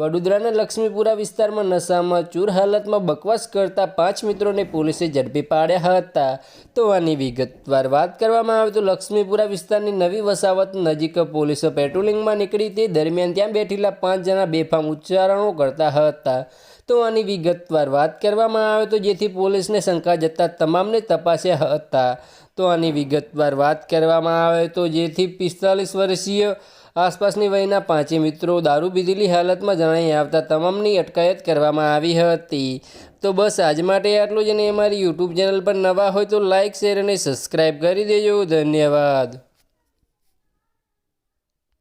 વડોદરાના લક્ષ્મીપુરા વિસ્તારમાં નશામાં ચૂર હાલતમાં બકવાસ કરતા પાંચ મિત્રોને પોલીસે ઝડપી પાડ્યા હતા. તો આની વિગતવાર વાત કરવામાં આવે તો લક્ષ્મીપુરા વિસ્તારની નવી વસાવત નજીક પોલીસો પેટ્રોલિંગમાં નીકળી તે દરમિયાન ત્યાં બેઠેલા પાંચ જણા બેફામ ઉચ્ચારણો કરતા હતા. તો આની વિગતવાર વાત કરવામાં આવે તો જેથી પોલીસને શંકા જતા તમામને તપાસ્યા હતા. તો આની વિગતવાર વાત કરવામાં આવે તો જેથી પિસ્તાલીસ વર્ષીય આસપાસની વયના પાંચે મિત્રો દારૂ પીધેલી હાલતમાં જણાઈ આવતા તમામની અટકાયત કરવામાં આવી હતી. તો બસ આજ માટે આટલું જ અને અમારી યુટ્યુબ ચેનલ પર નવા હોય તો લાઇક શેર અને સબસ્ક્રાઈબ કરી દેજો. ધન્યવાદ.